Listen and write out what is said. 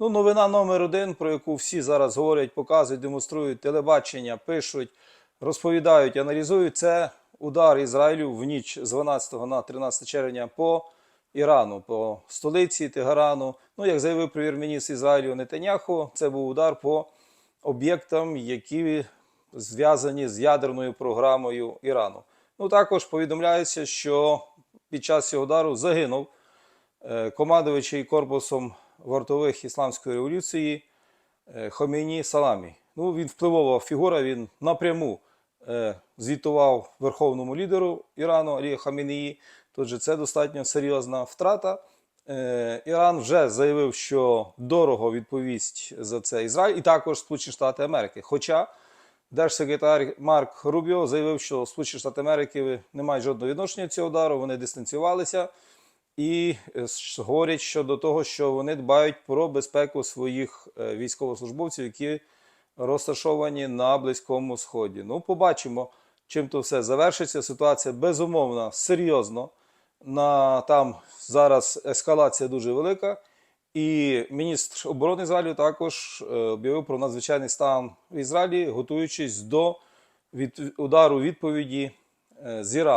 Ну, новина номер один, про яку всі зараз говорять, показують, демонструють телебачення, пишуть, розповідають, аналізують. Це удар Ізраїлю в ніч з 12 на 13 червня по Ірану, по столиці Тегарану. Ну, як заявив прем'єр-міністр Ізраїлю Нетаняху, це був удар по об'єктам, які зв'язані з ядерною програмою Ірану. Ну, також повідомляється, що під час цього удару загинув командуючий корпусом вартових ісламської революції е, Хомейні Саламі. Ну, він впливова фігура, він напряму е, звітував верховному лідеру Ірану Алі Хамінії. Тож це достатньо серйозна втрата. Е, Іран вже заявив, що дорого відповість за це Ізраїль і також Сполучені Штати Америки. Хоча держсекретар Марк Рубіо заявив, що Сполучені Штати Америки не мають жодного відношення до цього удару, вони дистанціювалися і е, говорять щодо того, що вони дбають про безпеку своїх е, військовослужбовців, які розташовані на Близькому Сході. Ну, побачимо, чим то все завершиться. Ситуація безумовно серйозно. На там зараз ескалація дуже велика. І міністр оборони Ізраїлю також е, об'явив про надзвичайний стан в Ізраїлі, готуючись до від, удару відповіді з Ірану.